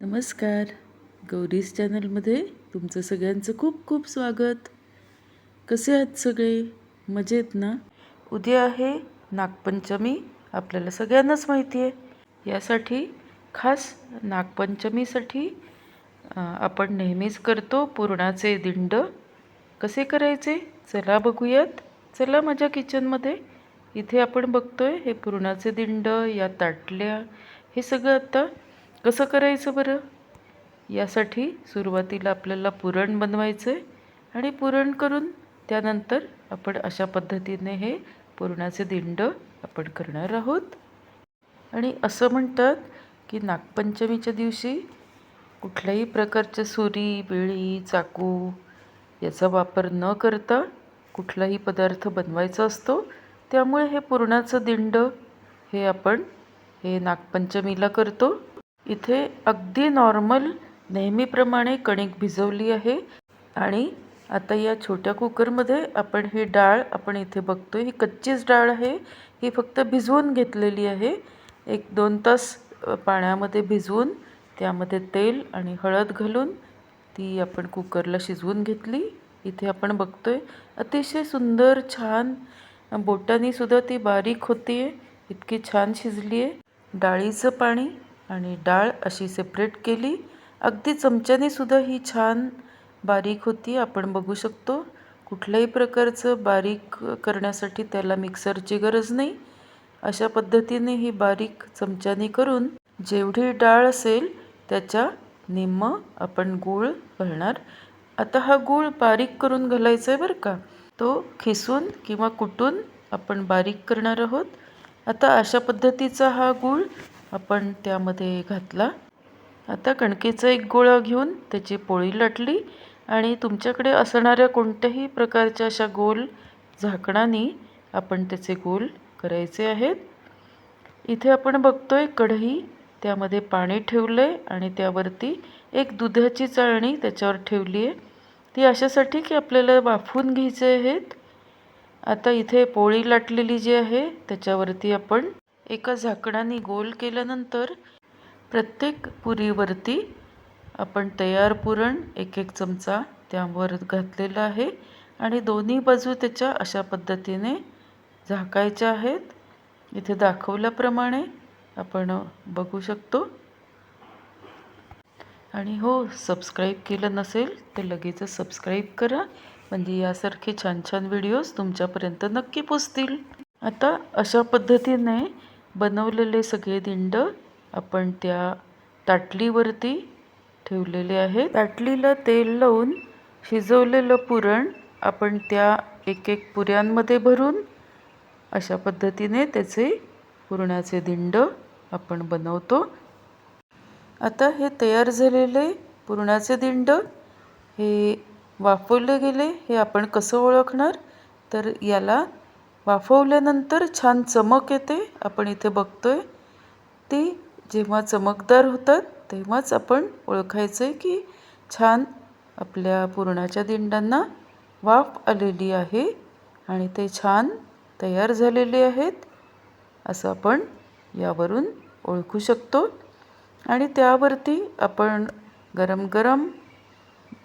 नमस्कार. गौरीज चॅनलमध्ये तुमचं सगळ्यांचं खूप खूप स्वागत. कसे आहात सगळे? मजेत ना? उद्या आहे नागपंचमी आपल्याला सगळ्यांनाच माहिती आहे. यासाठी खास नागपंचमीसाठी आपण नेहमीच करतो पुरणाचे दिंड. कसे करायचे? चला बघूयात. चला माझ्या किचनमध्ये. इथे आपण बघतोय हे पुरणाचे दिंड या ताटल्या हे सगळं आता कसं करायचं बरं? यासाठी सुरुवातीला आपल्याला पुरण बनवायचं आहे आणि पुरण करून त्यानंतर आपण अशा पद्धतीने हे पुरणाचे दिंड आपण करणार आहोत. आणि असं म्हणतात की नागपंचमीच्या दिवशी कुठल्याही प्रकारचे सुरी बेळी चाकू याचा वापर न करता कुठलाही पदार्थ बनवायचा असतो. त्यामुळे हे पुरणाचं दिंड हे आपण हे नागपंचमीला करतो. इथे अगदी नॉर्मल नेहमीप्रमाणे कणिक भिजवली आहे. आणि आता या छोट्या कुकरमध्ये आपण ही डाळ आपण इथे बघतो ही कच्चीच डाळ आहे. ही फक्त भिजवून घेतलेली आहे. एक दोन तास पाण्यामध्ये भिजवून त्यामध्ये तेल आणि हळद घालून ती आपण कुकरला शिजवून घेतली. इथे आपण बघतोय अतिशय सुंदर छान बोटांनीसुद्धा ती बारीक होती आहे इतकी छान शिजली आहे डाळीचं पाणी आणि डाळ अशी सेपरेट केली. अगदी चमच्याने सुद्धा ही छान बारीक होती. आपण बघू शकतो कुठल्याही प्रकारचं बारीक करण्यासाठी त्याला मिक्सरची गरज नाही. अशा पद्धतीने ही बारीक चमच्याने करून जेवढी डाळ असेल त्याच्या निम्म आपण गूळ घालणार. आता हा गूळ बारीक करून घालायचा आहे बरं का. तो खिसून किंवा कुटून आपण बारीक करणार आहोत. आता अशा पद्धतीचा हा गूळ आपण त्यामध्ये घातला. आता कणकेचा एक गोळा घेऊन त्याची पोळी लाटली आणि तुमच्याकडे असणाऱ्या कोणत्याही प्रकारच्या अशा गोल झाकणाने आपण त्याचे गोल करायचे आहेत. इथे आपण बघतोय कढई त्यामध्ये पाणी ठेवलं आहे आणि त्यावरती एक दुधाची चाळणी त्याच्यावर ठेवली आहे ती अशासाठी की आपल्याला वाफवून घ्यायचे आहेत. आता इथे पोळी लाटलेली जी आहे त्याच्यावरती आपण एका झाकणाने गोल केल्यानंतर प्रत्येक पुरीवरती आपण तयार पुरण एक एक चमचा त्यावर घातलेला आहे आणि दोन्ही बाजू त्याच्या अशा पद्धतीने झाकायच्या आहेत. इथे दाखवल्याप्रमाणे आपण बघू शकतो. आणि हो सबस्क्राईब केलं नसेल तर लगेच सबस्क्राईब करा. म्हणजे यासारखे छान छान व्हिडिओज तुमच्यापर्यंत नक्की पोचतील. आता अशा पद्धतीने बनवलेले सगळे दिंड आपण त्या ताटलीवरती ठेवलेले आहे ताटलीला तेल लावून शिजवलेलं पुरण आपण त्या एक एक पुऱ्यांमध्ये भरून अशा पद्धतीने त्याचे पुरणाचे दिंड आपण बनवतो. आता हे तयार झालेले पुरणाचे दिंड हे वाफवले गेले. हे आपण कसं ओळखणार? तर याला वाफवल्यानंतर छान चमक येते. आपण इथे बघतोय ती जेव्हा चमकदार होतात तेव्हाच आपण ओळखायचं आहे की छान आपल्या पुरणाच्या दिंडांना वाफ आलेली आहे आणि ते छान तयार झालेले आहेत असं आपण यावरून ओळखू शकतो. आणि त्यावरती आपण गरम गरम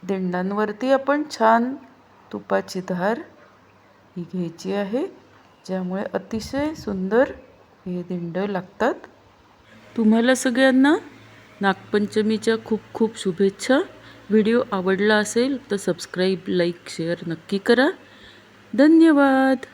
दिंडांवरती आपण छान तुपाची धार ही घ्यायची आहे. ज्यामुळे अतिशय सुंदर हे दिंड लागतात. तुम्हाला सगळ्यांना नागपंचमीच्या खूप खूप शुभेच्छा. व्हिडिओ आवडला असेल तर सबस्क्राईब लाईक शेअर नक्की करा. धन्यवाद!